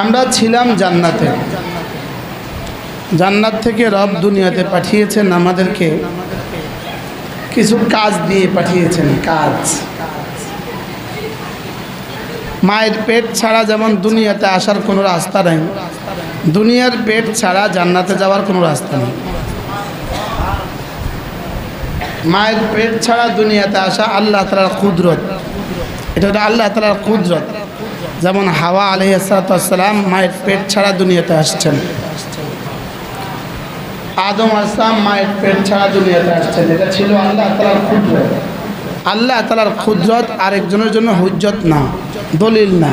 আমরা ছিলাম জান্নাতে। জান্নাত থেকে রব দুনিয়াতে পাঠিয়েছেন আমাদেরকে। কিছু কাজ দিয়ে পাঠিয়েছেন, কাজ। মায়ের পেট ছাড়া যেমন দুনিয়াতে আসার কোনো রাস্তা নেই, দুনিয়ার পেট ছাড়া জান্নাতে যাওয়ার কোনো রাস্তা নেই। মায়ের পেট ছাড়া দুনিয়াতে আসা আল্লাহ তালার কুদরত। এটা আল্লাহ তালার কুদরত। যেমন হাওয়া আলহিসাম মায়ের পেট ছাড়া দুনিয়াতে আসছেন। আদম আসলাম মায়ের পেট ছাড়া দুনিয়াতে আসছেন। এটা ছিল আল্লাহ তালার কুদরত। আল্লাহ তালার কুদরত আরেকজনের জন্য হুজ্জত না, দলিল না।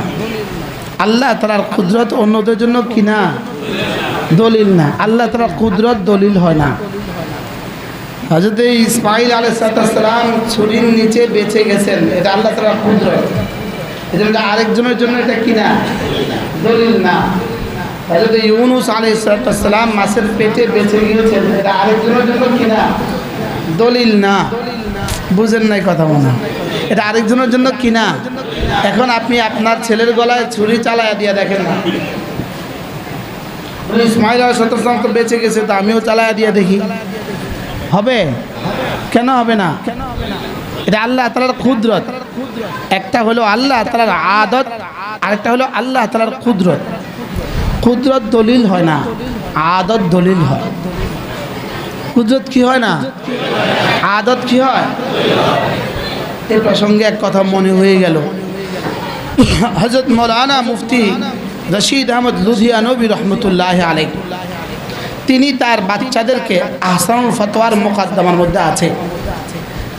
আল্লাহ তালার ক্ষুদ্রত অন্যদের জন্য কি না? দলিল না। আল্লাহ তালার কুদরত দলিল হয় না। হজরত ইসমাইল আলাইসালাম ছুরির নিচে বেঁচে গেছেন। এটা আল্লাহ তালার কুদরত। এটা আরেকজনের জন্য এটা কি না? দলিল না। হজরত ইউনুস আলাইসালাম মাছের পেটে বেঁচে গিয়েছেন। এটা আরেকজনের জন্য কি না? দলিল না। বুঝেন নাই কথা মনে। এটা আরেকজনের জন্য কি না? এখন আপনি আপনার ছেলের গলায় ছুরি চালায়া দিয়ে দেখেন না। ইসমাইল আলাইসালাম তো বেঁচে গেছে, তো আমিও চালায়া দিয়ে দেখি। হবে? কেন হবে না? এটা আল্লাহ তালার ক্ষুদ্রত একটা হলো আল্লাহ তালার আদত, আরেকটা হলো আল্লাহ তালার ক্ষুদ্রত ক্ষুদ্রত দলিল হয় না, আদত দলিল হয়। কুদরত কি হয় না? আদত কি হয়? এ প্রসঙ্গে এক কথা মনে হয়ে গেল। হজরত মৌলানা মুফতি রশিদ আহমদ লুধিয়ানবী রহমতুল্লাহ আলাই তিনি তার বাচ্চাদেরকে আহসানুল ফতোয়ার মোকাদ্দমার মধ্যে আছে।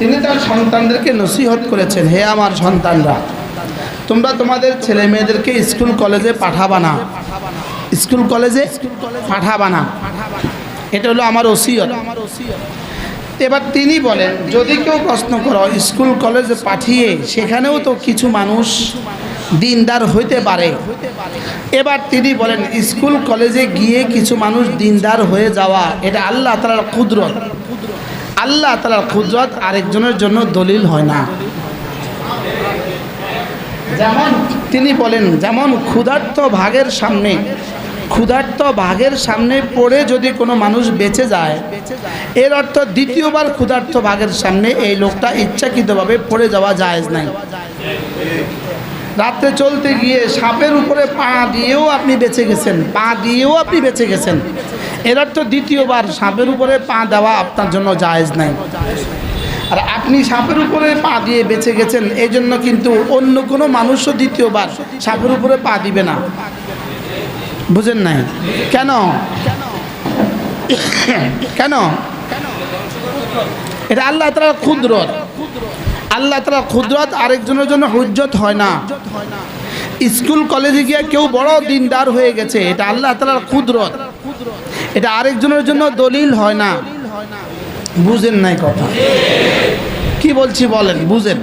তিনি তার সন্তানদেরকে নসিহত করেছেন, হে আমার সন্তানরা, তোমরা তোমাদের ছেলে মেয়েদেরকে স্কুল কলেজে পাঠাবা না। স্কুল কলেজে পাঠাবা না। এটা হলো আমার ওসিয়ত। এবার তিনি বলেন, যদি কেউ প্রশ্ন করো, স্কুল কলেজে পাঠিয়ে সেখানেও তো কিছু মানুষ দিনদার হইতে পারে। এবার তিনি বলেন, স্কুল কলেজে গিয়ে কিছু মানুষ দিনদার হয়ে যাওয়া, এটা আল্লাহ তালার কুদরত। আল্লাহ তালার কুদরত আরেকজনের জন্য দলিল হয় না। যেমন তিনি বলেন, যেমন ক্ষুধার্ত ভাগের সামনে, ক্ষুধার্ত ভাগের সামনে পড়ে যদি কোনো মানুষ বেঁচে যায়, এর অর্থ দ্বিতীয়বার ক্ষুধার্ত ভাগের সামনে এই লোকটা ইচ্ছাকৃতভাবে পড়ে যাওয়া জায়েজ নাই। রাত্রে চলতে গিয়ে সাপের উপরে পা দিয়েও আপনি বেঁচে গেছেন, পা দিয়েও আপনি বেঁচে গেছেন। এর অর্থ দ্বিতীয়বার সাপের উপরে পা দেওয়া আপনার জন্য জায়েজ নাই। আর আপনি সাপের উপরে পা দিয়ে বেঁচে গেছেন এই জন্য কিন্তু অন্য কোনো মানুষও দ্বিতীয়বার সাপের উপরে পা দিবে না। বুঝেন নাই? কেন? কেন? এটা আল্লাহ তালার ক্ষুদ্রত আল্লাহ তালার ক্ষুদ্রত আরেকজনের জন্য হুজ্জত হয় না। স্কুল কলেজে গিয়ে কেউ বড় দিনদার হয়ে গেছে, এটা আল্লাহ তালার ক্ষুদ্রত এটা আরেকজনের জন্য দলিল হয় না। বুঝেন নাই কথা। কি বলছি বলেন, বুঝেন।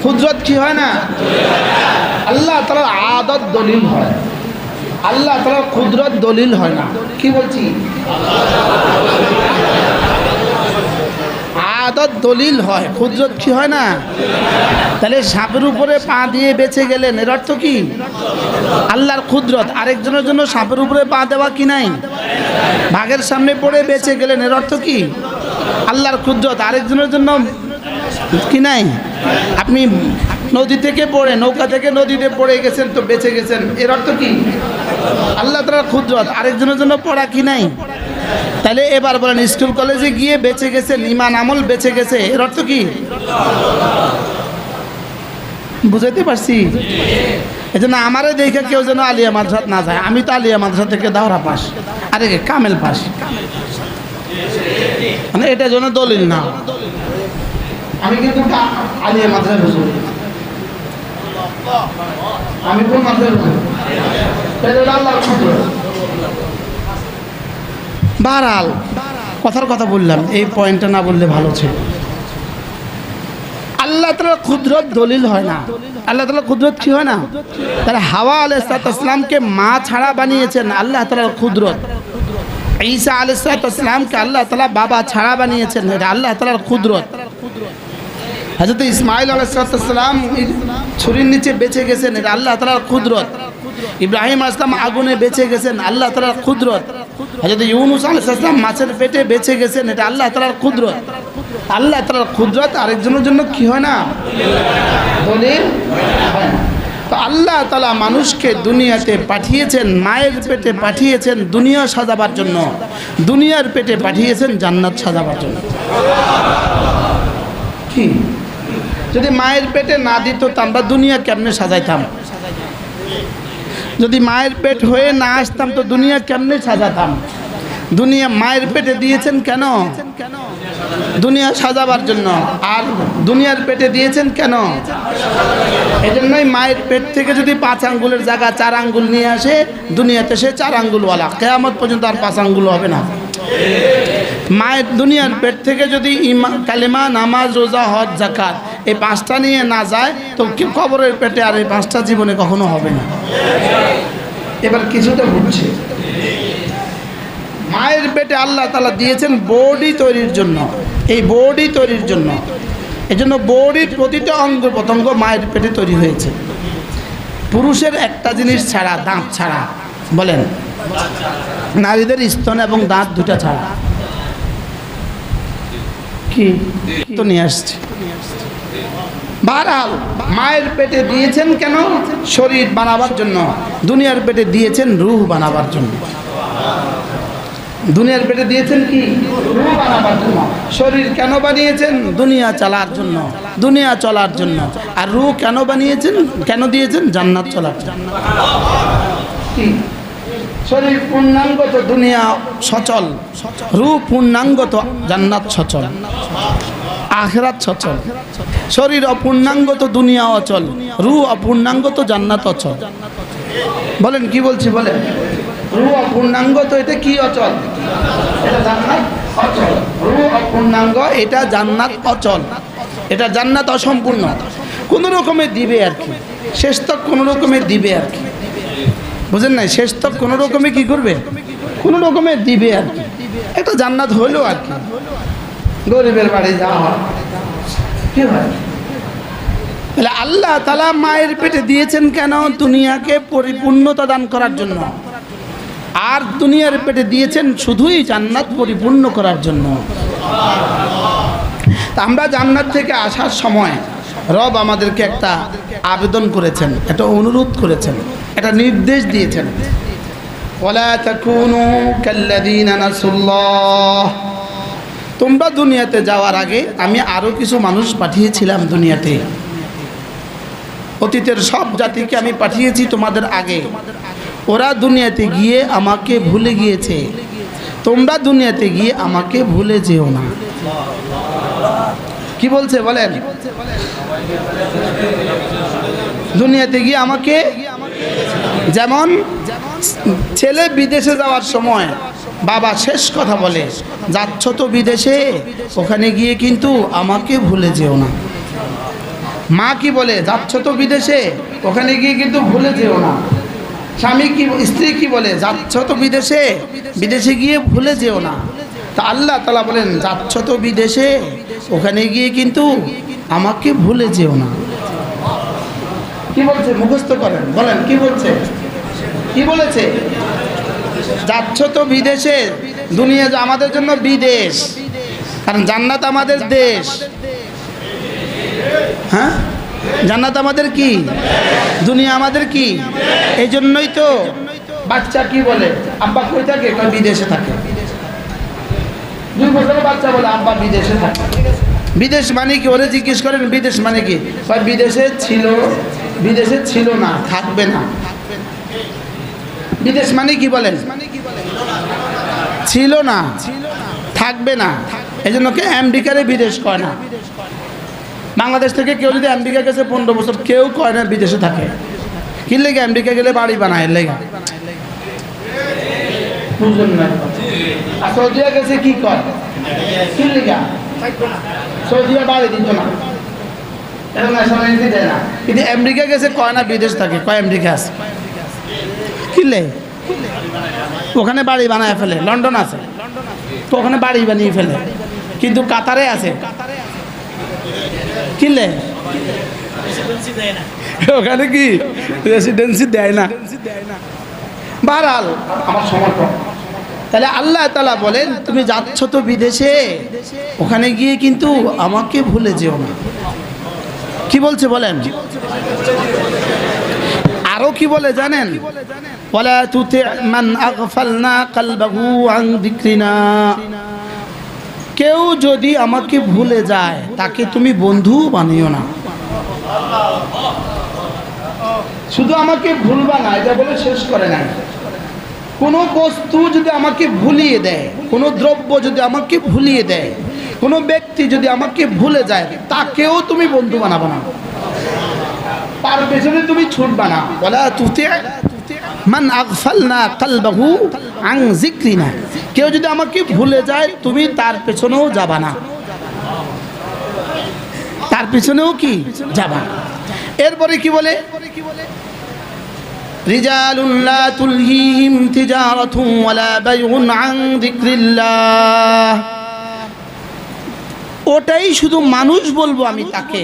ক্ষুদ্রত কি হয় না? আল্লাহ তালার আদত দলিল হয়। আল্লাহ তালার ক্ষুদ্রত দলিল হয় না। কি বলছি? আদত দলিল হয়। ক্ষুদ্রত কি হয় না? তাহলে সাপের উপরে পা দিয়ে বেঁচে গেলেন, এর অর্থ কি? আল্লাহর ক্ষুদ্রত, আরেকজনের জন্য সাপের উপরে পা দেওয়া কি নাই? বাঘের সামনে পড়ে বেঁচে গেলেন, এর অর্থ কি? আল্লাহর ক্ষুদ্রত, আরেকজনের জন্য কি নাই? আপনি নদী থেকে পড়ে, নৌকা থেকে নদীতে পড়ে গেছেন তো বেঁচে গেছেন, এর অর্থ কি? আল্লাহ তালার ক্ষুদ্রত, আরেকজনের জন্য পড়া কি নাই? তাহলে এবার বলেন, স্কুল কলেজে গিয়ে বেঁচে গেছে ইমান আমল বেঁচে গেছে, এর অর্থ কি? বুঝাইতে পারছি? এই জন্য আমারে দেখে কেউ যেন আলিয়া মাদ্রাসাত না যায়। আমি তো আলিয়া মাদ্রাসা থেকে দাওরা পাস, আরে কামেল পাস। মানে এটা যেন দলিল না। আমি কিন্তু আলিয়া মাদ্রাসা বুঝি আমি কোন মাদ্রাসা বুঝি এটা হলো আল্লাহর কুদরত। বাহারাল কথার কথা বললাম, এই পয়েন্টটা না বললে ভালো ছিল। আল্লাহ তালার ক্ষুদ্রত দলিল হয় না। আল্লাহ তালা ক্ষুদ্রত কি হয় না? তাহলে হাওয়া আলাইসালামকে মা ছাড়া বানিয়েছেন আল্লাহ তালার ক্ষুদ্রত ঈসা আলাইসালামকে আল্লাহ তালা বাবা ছাড়া বানিয়েছেন আল্লাহ তালার ক্ষুদ্রত হাজরত ইসমাইল আলাইসালাম ছুরির নিচে বেঁচে গেছেন, এটা আল্লাহ তালার কুদরত। ইব্রাহিম আসলাম আগুনে বেঁচে গেছেন, আল্লাহ তালার কুদরত। হাজরত ইউনুস আলাইসালাম মাছের পেটে বেঁচে গেছেন, এটা আল্লাহ তালার কুদরত। আল্লাহ তালার কুদরত আরেকজনের জন্য কি হয় না? দলিল। তো আল্লাহ তালা মানুষকে দুনিয়াতে পাঠিয়েছেন, মায়ের পেটে পাঠিয়েছেন দুনিয়া সাজাবার জন্য। দুনিয়ার পেটে পাঠিয়েছেন জান্নাত সাজাবার জন্য। কি? যদি মায়ের পেটে না দিত তো দুনিয়া কেমনে সাজাইতাম? যদি মায়ের পেট হয়ে না আসতাম তো দুনিয়া কেমনে সাজাতাম? দুনিয়া মায়ের পেটে দিয়েছেন কেন? দুনিয়া সাজাবার জন্য। আর দুনিয়ার পেটে দিয়েছেন কেন? এই জন্যই মায়ের পেট থেকে যদি পাঁচ আঙ্গুলের জায়গা, চার আঙ্গুল নিয়ে আসে, দুনিয়াতে সে চার আঙ্গুলওয়ালা। কেয়ামত পর্যন্ত আর পাঁচ আঙ্গুল হবে না। মায়ের দুনিয়ার পেট থেকে যদি ইমা কালেমা, নামাজ, রোজা, হজ জাকাত এই পাঁচটা নিয়ে না যায়, তো কবরের পেটে আর এই পাঁচটা জীবনে কখনো হবে না। এবার কিছুটা বুঝছে মায়ের পেটে আল্লাহ তালা দিয়েছেন বডি তৈরির জন্য। এই বডি তৈরির জন্য। এই জন্য বডির প্রতিটা অঙ্গ প্রত্যঙ্গ মায়ের পেটে তৈরি হয়েছে। পুরুষের একটা জিনিস ছাড়া, দাঁত ছাড়া, বলেন। নারীদের স্তন এবং দাঁত দুটা ছাড়া। কি তো নিয়ে আসছে। বারহাল মায়ের পেটে দিয়েছেন কেন? শরীর বানাবার জন্য। দুনিয়ার পেটে দিয়েছেন রুহ বানাবার জন্য। দুনিয়ার পেটে দিয়েছেন কি? রুহ বানাবার জন্য। শরীর কেন বানিয়েছেন? দুনিয়া চালার জন্য। দুনিয়া চলার জন্য। আর রুহ কেন বানিয়েছেন? কেন দিয়েছেন? জান্নাত চলার জন্য। শরীর পূর্ণাঙ্গ তো দুনিয়া সচল। রূপ পূর্ণাঙ্গ তো জান্নাত সচল। আখরাত সচল। শরীর অপূর্ণাঙ্গ তো দুনিয়া অচল রু অপূর্ণাঙ্গ তো জান্নাত অচল। বলেন, কি বলছি বলেন? রু অপূর্ণাঙ্গ তো এটা কি অচল? এটা রু অপূর্ণাঙ্গ এটা জান্নাত অচল। এটা জান্নাত অসম্পূর্ণ। কোনো রকমে দিবে আর কি। শেষ তক কোনো রকমে দিবে আর কি। বুঝেন নাই? শেষ তক কোনো রকমে কি করবে? কোনো রকমে দিবে আর কি। একটা জান্নাত হইল আর কি। গরিবের বাড়ি যাওয়া হয়। তাহলে আল্লাহ তালা মায়ের পেটে দিয়েছেন কেন দুনিয়াকে পরিপূর্ণতা দান করার জন্য? আর দুনিয়ার পেটে দিয়েছেন শুধুই জান্নাত পরিপূর্ণ করার জন্য। আমরা জান্নাত থেকে আসার সময় রব আমাদেরকে একটা আবেদন করেছেন, একটা অনুরোধ করেছেন, একটা নির্দেশ দিয়েছেন। ওলা তাকুনু কাল্লাযীনা নাসুল্লাহ। তোমরা দুনিয়াতে যাওয়ার আগে আমি আরও কিছু মানুষ পাঠিয়েছিলাম দুনিয়াতে। অতীতের সব জাতিকে আমি পাঠিয়েছি তোমাদের আগে। ওরা দুনিয়াতে গিয়ে আমাকে ভুলে গিয়েছে। তোমরা দুনিয়াতে গিয়ে আমাকে ভুলে যেও না। কি বলছে বলেন? দুনিয়াতে গিয়ে আমাকে যেমন ছেলে বিদেশে যাওয়ার সময় বাবা শেষ কথা বলে, যাচ্ছ তো বিদেশে, ওখানে গিয়ে কিন্তু আমাকে ভুলে যেও না। মা কি বলে, যাচ্ছ তো বিদেশে, ওখানে গিয়ে কিন্তু ভুলে যেও না। স্বামী কি, স্ত্রী কি বলে, যাচ্ছ তো বিদেশে বিদেশে গিয়ে ভুলে যেও না। তা আল্লাহ তালা বলেন, যাচ্ছ তো বিদেশে, ওখানে গিয়ে কিন্তু আমাকে ভুলে যেও না। কি বলছে, মুখস্থ করেন, বলেন, কি বলছে? কি বলেছে? যাচ্ছ তো বিদেশে। দুনিয়া আমাদের জন্য বিদেশ। কারণ জান্নাত আমাদের দেশ। হ্যাঁ? জান্নাত আমাদের কি? দুনিয়া আমাদের কি? এই জন্যই তো। বাচ্চা কি বলে? আব্বা কই থাকে? বিদেশে থাকে। দুই বছরের বাচ্চা বলে, আব্বা বিদেশে থাকে। বিদেশ মানে কি? ওরে জিজ্ঞেস করেন, বিদেশ মানে কি? বিদেশে ছিল বিদেশে ছিল না, থাকবে না। বিদেশ মানে কি বলেন? ছিল না। থাকবে না। এই জন্য কে আমেরিকারে বিদেশ কয় না। বাংলাদেশ থেকে কেউ যদি আমেরিকা গেছে পনেরো বছর কেউ কয় না বিদেশে থাকে। কি লেগে আমেরিকা গেলে বাড়ি বানায় লেগে? গেছে কি কয়? আমেরিকা গেছে কয় না বিদেশ থাকে? কয় আমেরিকা আছে? কিনলে ওখানে বাড়ি বানায় ফেলে লন্ডন আছে। তো ওখানে বাড়ি বানিয়ে ফেলে। কিন্তু কাতারে আছে। কিনলে ওখানে কি? রেসিডেন্সি দেয় না। বাহাল আমার সমর্থন তাহলে আল্লাহ তালা বলেন তুমি যাচ্ছ তো বিদেশে। ওখানে গিয়ে কিন্তু আমাকে ভুলে যেও না। কি বলছে বলেন? আরও কি বলে জানেন? কেউ যদি আমাকে ভুলে যায়, তাকে তুমি বন্ধু বানিও না। শুধু আমাকে ভুলবা না, এটা বলে শেষ করে না কোনো বস্তু যদি আমাকে ভুলিয়ে দেয়, কোনো দ্রব্য যদি আমাকে ভুলিয়ে দেয়, কোনো ব্যক্তি যদি আমাকে ভুলে যায়, তাকেও তুমি বন্ধু বানাবো না। তার পেছনে তুমি ছুটবা না বলা তুতে মান আগফালনা কালবাহু আং যিকরিনা কেউ যদি আমাকে ভুলে যায় তুমি তার পেছনেও যাবা না তার পেছনেও কি যাবা এরপরে কি বলে رجال لا تلهيهم تجارة ولا بيع عن ذكر الله ওটাই শুধু মানুষ বলবো আমি তাকে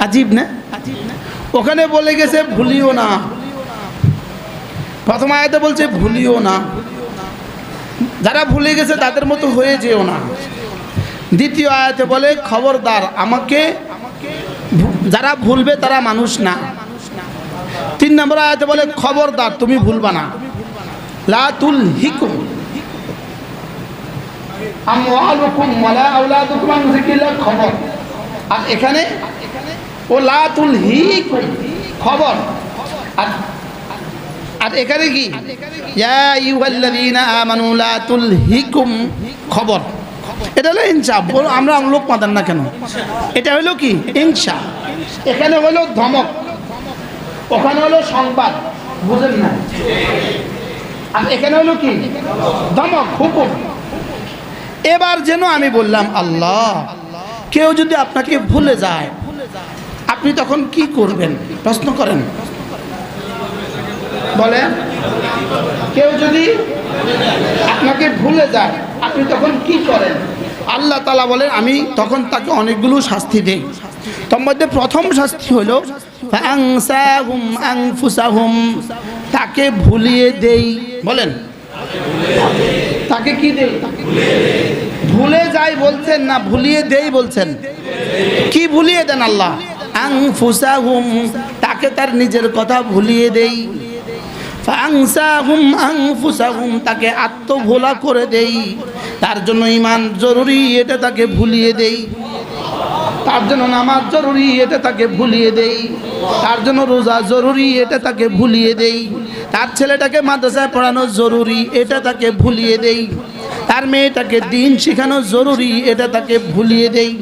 আজীব না? ওখানে বলে গেছে ভুলিও না। প্রথম আয়াতে বলছে ভুলিও না। যারা ভুলে গেছে তাদের মতো হয়ে যেও না। দ্বিতীয় আয়াতে বলে খবরদার আমাকে যারা ভুলবে তারা মানুষ না। তিন নম্বর আয়াতে বলে খবরদার তুমি ভুলবা না। লাতুল হিকুম খবর। আর এখানে ও লাতুল হিকুম খবর। আর আর এখানে কি? তুলহিকুম খবর। এটা হলো ইনসা। বল- আমরা লোক পাতান না কেন? এটা হলো কি? ইনসা। এখানে হলো ধমক। ওখানে হলো সংবাদ। বুঝেন না? আর এখানে হলো কি? ধমক, হুকুম। এবার যেন আমি বললাম, আল্লাহ, কেউ যদি আপনাকে ভুলে যায় আপনি তখন কি করবেন? প্রশ্ন করেন। বলেন। কেউ যদি আপনাকে ভুলে যায়, আপনি তখন কি করেন? আল্লাহ তালা বলেন, আমি তখন তাকে অনেকগুলো শাস্তি দেই। তার মধ্যে প্রথম শাস্তি হলো তাকে ভুলিয়ে দেই। বলেন। তাকে কি দেই? ভুলে যাই বলছেন না, ভুলিয়ে দেই বলছেন? কি ভুলিয়ে দেন আল্লাহ? আংফুসাহুম তাকে তার নিজের কথা ভুলিয়ে দেই। ফাংসাহুম আংফুসাহুম তাকে আত্মভোলা করে দেই। তার জন্য ইমান জরুরি, এটা তাকে ভুলিয়ে দেই। তার জন্য নামাজ জরুরি, এটা তাকে ভুলিয়ে দেই। তার জন্য রোজা জরুরি, এটা তাকে ভুলিয়ে দেই। তার ছেলেটাকে মাদ্রাসায় পড়ানো জরুরি, এটা তাকে ভুলিয়ে দেই। তার মেয়েটাকে দিন শেখানো জরুরি, এটা তাকে ভুলিয়ে দেই।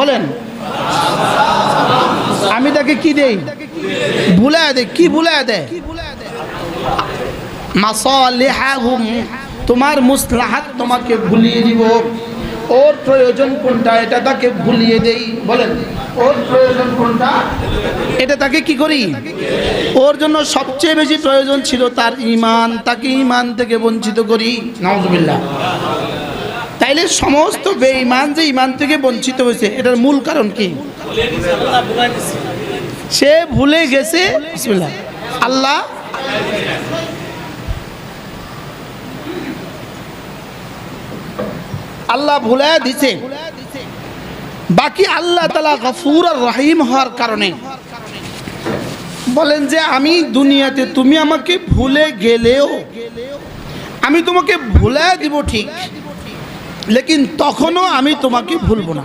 বলেন। আমি তাকে কি দেই? ভুলা দে কি ভুলা দে তোমার মুসলাহাত তোমাকে ভুলিয়ে দিব। ওর প্রয়োজন কোনটা? এটা তাকে ভুলিয়ে দেই বলেন। ওর প্রয়োজন কোনটা? এটা তাকে কি করি? ওর জন্য সবচেয়ে বেশি প্রয়োজন ছিল তার ইমান তাকে ইমান থেকে বঞ্চিত করি। নাউজুবিল্লাহ। তাইলে সমস্ত বেঈমান যে ইমান থেকে বঞ্চিত হয়েছে এটার মূল কারণ কি? সে ভুলে গেছে বিসমিল্লাহ, আল্লাহ আল্লাহ ভুলে দিছে। বাকি আল্লাহ তালা গফুর আর রহিম হওয়ার কারণে। বলেন যে, আমি দুনিয়াতে তুমি আমাকে ভুলে গেলেও, আমি তোমাকে ভুলে দিব ঠিক, লেকিন তখনও আমি তোমাকে ভুলবো না।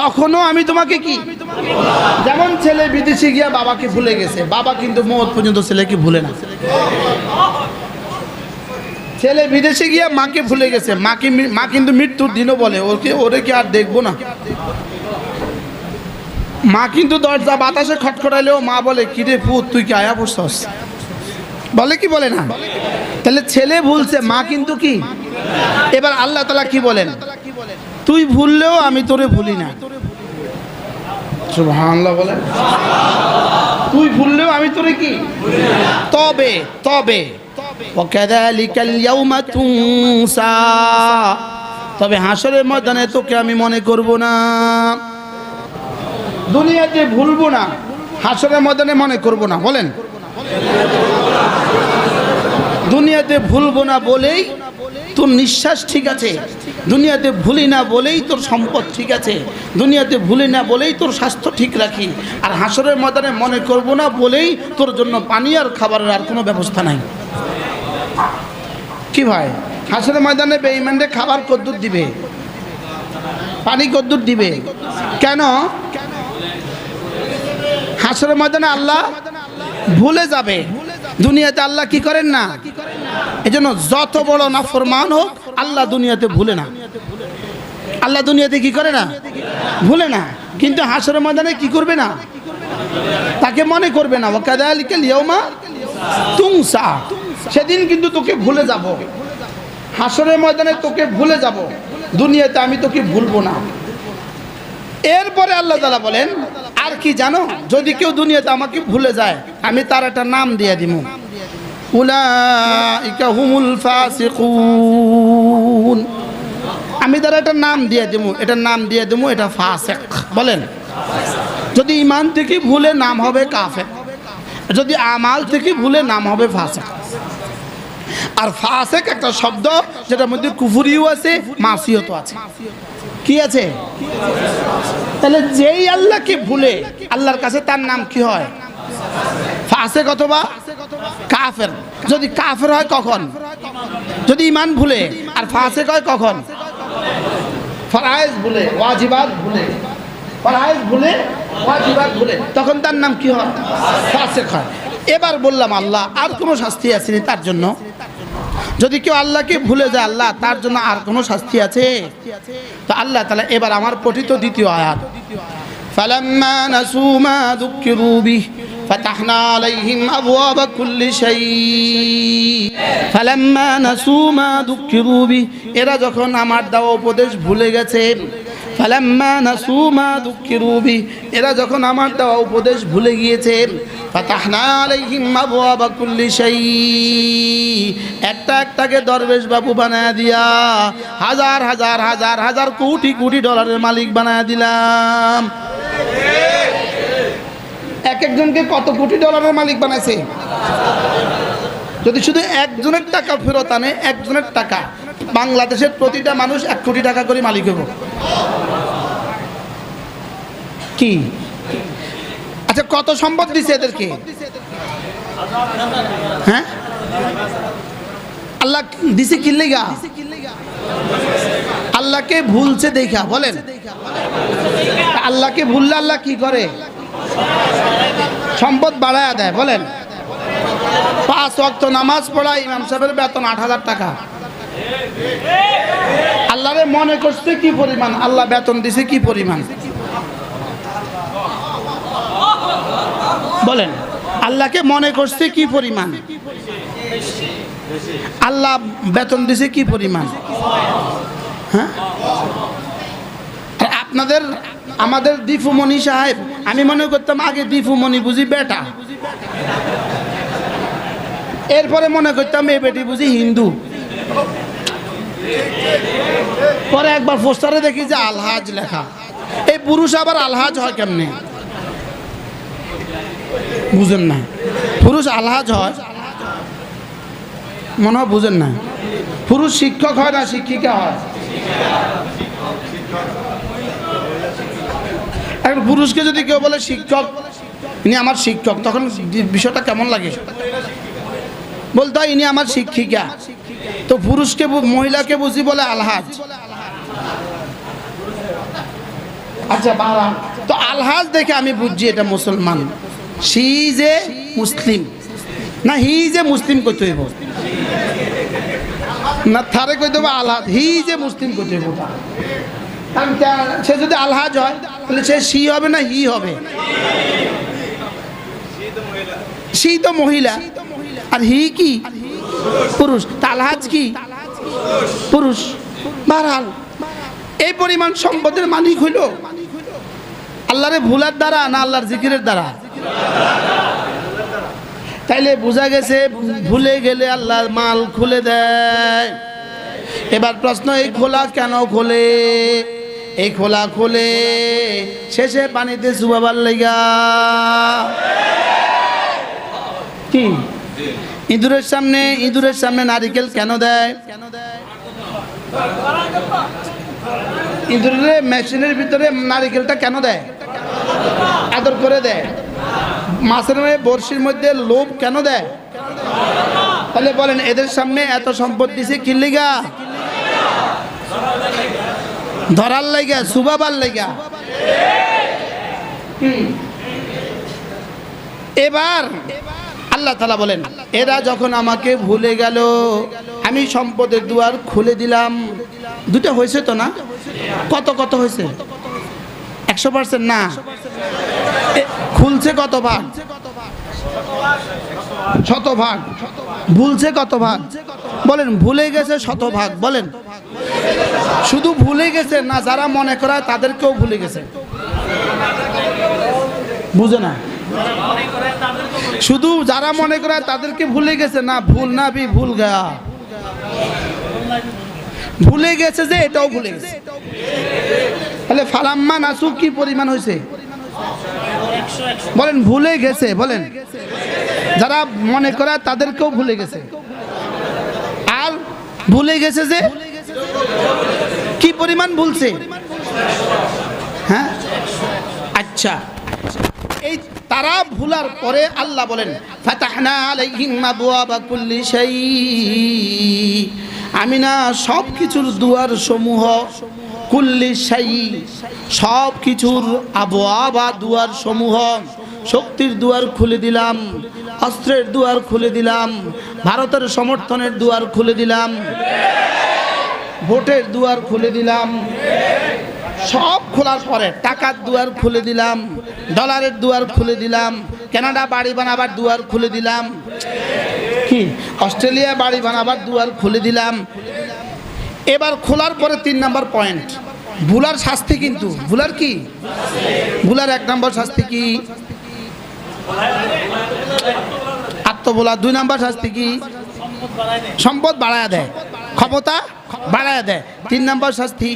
তখনও আমি তোমাকে কি? যেমন ছেলে বিদেশে গিয়া বাবাকে ভুলে গেছে, বাবা কিন্তু মত পর্যন্ত ছেলেকে ভুলে না। ছেলে বিদেশে গিয়ে মাকে ভুলে গেছে। মাকে মা কিন্তু মৃত্যুর দিনও বলে, ওকে ওরে কি আর দেখব না? মা কিন্তু দরজা বাতাসে খটখটাইলেও মা বলে, কিরে পুত তুই কি আয়া পড়ছস বলে কি বলে না? তাহলে ছেলে ভুলছে, মা কিন্তু কি? এবার আল্লাহ তালা কি বলেন? তুই ভুললেও আমি তোরে ভুলি না। বলে। তুই ভুললেও আমি তোরে কি? তবে তবে তবে হাসরের ময়দানে তোকে আমি মনে করব না। দুনিয়াতে ভুলবো না, হাসরের ময়দানে মনে করব না, বলেন। দুনিয়াতে ভুলবো না বলেই তোর নিঃশ্বাস ঠিক আছে, দুনিয়াতে ভুলি না বলেই তোর সম্পদ ঠিক আছে, দুনিয়াতে ভুলি না বলেই তোর স্বাস্থ্য ঠিক রাখি, আর হাসরের ময়দানে মনে করব না বলেই তোর জন্য পানি আর খাবারের আর কোনো ব্যবস্থা নাই। কি ভাই? হাসরের ময়দানে বেঈমানরে খাবার কদ্দুর দিবে। পানি কদ্দুর দিবে। কেন? হাসরের ময়দানে আল্লাহ ভুলে যাবে। দুনিয়াতে আল্লাহ কি করেন না? এই জন্য যত বড় নাফরমান হোক, আল্লাহ দুনিয়াতে ভুলে না। আল্লাহ দুনিয়াতে কি করে না? ভুলে না। কিন্তু হাসরের ময়দানে কি করবে না? তাকে মনে করবে না। ওকাদালিকে লিয়াউমা তুংসা। সেদিন কিন্তু তোকে ভুলে যাব। হাসরের ময়দানে তোকে ভুলে যাব। দুনিয়াতে আমি তোকে ভুলবো না। এরপরে আল্লাহ তালা বলেন, আর কি জানো, যদি কেউ দুনিয়াতে আমাকে ভুলে যায়, আমি তার একটা নাম দিয়ে দিব। আমি তার একটা নাম দিয়ে দেব। এটা নাম দিয়ে দেবো, এটা ফাসেক। বলেন, যদি ইমান থেকে ভুলে নাম হবে কাফে যদি আমাল থেকে ভুলে নাম হবে ফাসেক। আর ফাসেক একটা শব্দ যেটার মধ্যে কুফুরিও আছে, মাসিয়তও আছে। কি আছে? তাহলে যেই আল্লাহকে ভুলে আল্লাহর কাছে তার নাম কি হয়? ফাসেক অথবা কাফের। যদি কাফের হয় কখন? যদি ইমান ভুলে, আর ফাসেক হয় কখন? ফরায়েজ ভুলে, ওয়াজিবাত ভুলে। ওয়াজিবাত ভুলে তখন তার নাম কি হয় ফাসেক হয় এবার বললাম আল্লাহ আর কোনো শাস্তি আসেনি তার জন্য যদি কেউ আল্লাহকে ভুলে যায় আল্লাহ তার জন্য আর কোনো শাস্তি আছে তো আল্লাহ তাহলে এবার আমার পঠিত দ্বিতীয় আয়াত فلما نسوا ما ذكروا به فتحنا عليهم أبواب كل شيء فلما نسوا ما ذكروا به এরা যখন আমার দেওয়া উপদেশ ভুলে গেছে ফালাম্মা নাসু মা দুঃখিরু বি। এরা যখন আমার দেওয়া উপদেশ ভুলে গিয়েছে একটা একটাকে দরবেশ বাবু বানায় দিয়া হাজার হাজার হাজার হাজার কোটি কোটি ডলারের মালিক বানায় দিলাম। এক একজনকে কত কোটি ডলারের মালিক বানাইছে? যদি শুধু একজনের টাকা ফেরত আনে, একজনের টাকা। বাংলাদেশের প্রতিটা মানুষ এক কোটি টাকা করে মালিক হব। কি? আচ্ছা কত সম্পদ দিছে এদেরকে? হ্যাঁ? আল্লাহ দিছে কিল্লেগা আল্লাহকে ভুলছে দেখা, বলেন। আল্লাহকে ভুললে আল্লাহ কি করে? সম্পদ বাড়ায় দেয়, বলেন। পাঁচ ওয়াক্ত নামাজ পড়া ইমাম সাহেবের বেতন আট হাজার টাকা। আল্লাহরে মনে করছে কি পরিমাণ? আল্লাহ বেতন দিছে কি পরিমাণ? বলেন, আল্লাহকে মনে করছে কি পরিমাণ? আল্লাহ বেতন দিছে কি পরিমাণ? হ্যাঁ? আপনাদের, আমাদের দীপুমণি সাহেব, আমি মনে করতাম আগে দীপুমণি বুঝি বেটা। এরপরে মনে করতাম এ বেটি বুঝি হিন্দু। পরে একবার পোস্টারে দেখি যে আলহাজ লেখা। এই পুরুষ আবার আলহাজ হয় কেমনে? বুঝেন না। পুরুষ আলহাজ হয়, মনে হয় বুঝেন না। পুরুষ শিক্ষক হয় না শিক্ষিকা হয়? এখন পুরুষকে যদি কেউ বলে শিক্ষক, ইনি আমার শিক্ষক, তখন বিষয়টা কেমন লাগে? বলতে, ইনি আমার শিক্ষিকা। তো পুরুষকে মহিলাকে বুঝি বলে আলহাজ। আচ্ছা তো আলহাজ দেখে আমি বুঝছি এটা মুসলমান। সি যে মুসলিম। না, হি যে মুসলিম করতে হইব। না, থারে কইতে হবে আলহাজ। হি যে মুসলিম করতে হইব। সে যদি আলহাজ হয়, তাহলে সে সি হবে না হি হবে? সি তো মহিলা। আর হি কি? পুরুষ। তা আলহাজ কি? পুরুষ। বারহাল। এই পরিমাণ সম্পদের মালিক হইল আল্লাহরে ভুলার দ্বারা না আল্লাহর জিকিরের দ্বারা? তাইলে বোঝা গেছে, ভুলে গেলে আল্লাহ মাল খুলে দেয়। এবার প্রশ্ন, এই খোলা কেন খোলে? এই খোলা খোলে শেষে পানিতে চুবাবার লেগা। কি? ইঁদুরের সামনে ইঁদুরের সামনে নারিকেল কেন দেয়? ইঁদুরের মেশিনের ভিতরে নারিকেলটা কেন দেয়? আদর করে দেয়। মাছের বড়শির মধ্যে লোভ কেন দেয়? তাহলে বলেন, এদের সামনে এত সম্পদ দিছে কি লিগা? ধরার লাইগা সুবাবার লাইগা হুম। এবার আল্লাহ তালা বলেন, এরা যখন আমাকে ভুলে গেল, আমি সম্পদের দুয়ার খুলে দিলাম। দুটো হয়েছে তো না? কত কত হয়েছে? একশো পার্সেন্ট না? খুলছে কত ভাগ? শতভাগ ভুলছে কত ভাগ? বলেন, ভুলে গেছে শতভাগ বলেন। শুধু ভুলে গেছে না, যারা মনে করায় তাদেরকেও ভুলে গেছে। বুঝে না? শুধু যারা মনে করে তাদেরকে ভুলে গেছে, না, ভুল না, বি, ভুল গা। ভুলে গেছে যে, এটাও ভুলে গেছে। তাহলে ফালাম্মা নাসু কি পরিমাণ হয়েছে? বলেন, ভুলে গেছে, বলেন। যারা মনে করে তাদেরকেও ভুলে গেছে। আর ভুলে গেছে যে, কি পরিমাণ ভুলছে? হ্যাঁ? আচ্ছা। এই তারা ভুলার পরে আল্লাহ বলেন আমি না সব কিছুর দুয়ার সমূহ কুল্লি শাই সব কিছুর আবওয়াবা দুয়ার সমূহ, শক্তির দুয়ার খুলে দিলাম, অস্ত্রের দুয়ার খুলে দিলাম, ভারতের সমর্থনের দুয়ার খুলে দিলাম, ভোটের দুয়ার খুলে দিলাম। সব খোলার পরে টাকার দুয়ার খুলে দিলাম, ডলারের দুয়ার খুলে দিলাম, কানাডা বাড়ি বানাবার দুয়ার খুলে দিলাম, কি, অস্ট্রেলিয়া বাড়ি বানাবার দুয়ার খুলে দিলাম। এবার খোলার পরে তিন নাম্বার পয়েন্ট ভুলার শাস্তি কিন্তু, ভুলার কি? ভুলার এক নম্বর শাস্তি কি? আত্মবোলা দুই নাম্বার শাস্তি কি? সম্পদ বাড়ায় দেয়। ক্ষমতা বাড়ায় দেয়। তিন নম্বর শাস্তি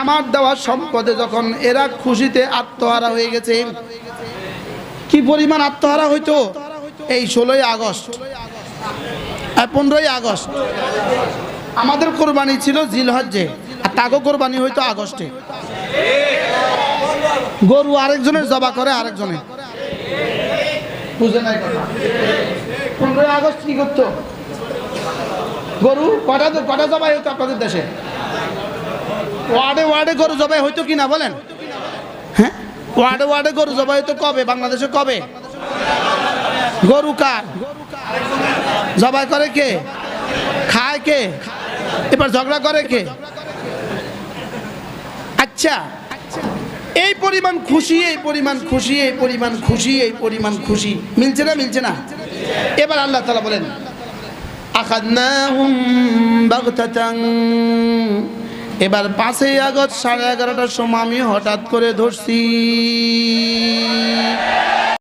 আমার দেওয়া সম্পদে যখন এরা খুশিতে আত্মহারা হয়ে গেছে, কি পরিমাণ আত্মহারা হইতো? এই ষোলোই আগস্ট পনেরোই আগস্ট। আমাদের কোরবানি ছিল জিলহজ্জে, আর তাগো কোরবানি হইতো আগস্টে। গরু আরেকজনের জবা করে আরেকজনের বুঝে নাই পনেরোই আগস্ট কি করতো? গরু, কটা কটা জবাই হতো আপনাদের দেশে? ওয়ার্ডে ওয়ার্ডে গরু জবাই হইতো কি না বলেন? হ্যাঁ? ওয়ার্ডে ওয়ার্ডে গরু জবাই হতো কবে? বাংলাদেশে কবে? গরু কার? জবাই করে কে? খায় কে? এবার ঝগড়া করে কে? আচ্ছা এই পরিমাণ খুশি, এই পরিমাণ খুশি, এই পরিমাণ খুশি, এই পরিমাণ খুশি। মিলছে না মিলছে না? এবার আল্লাহ তালা বলেন আখাদনাহুম বাগতাতাং। এবার পাঁচই আগস্ট সাড়ে এগারোটার সময় আমি হঠাৎ করে ধরছি।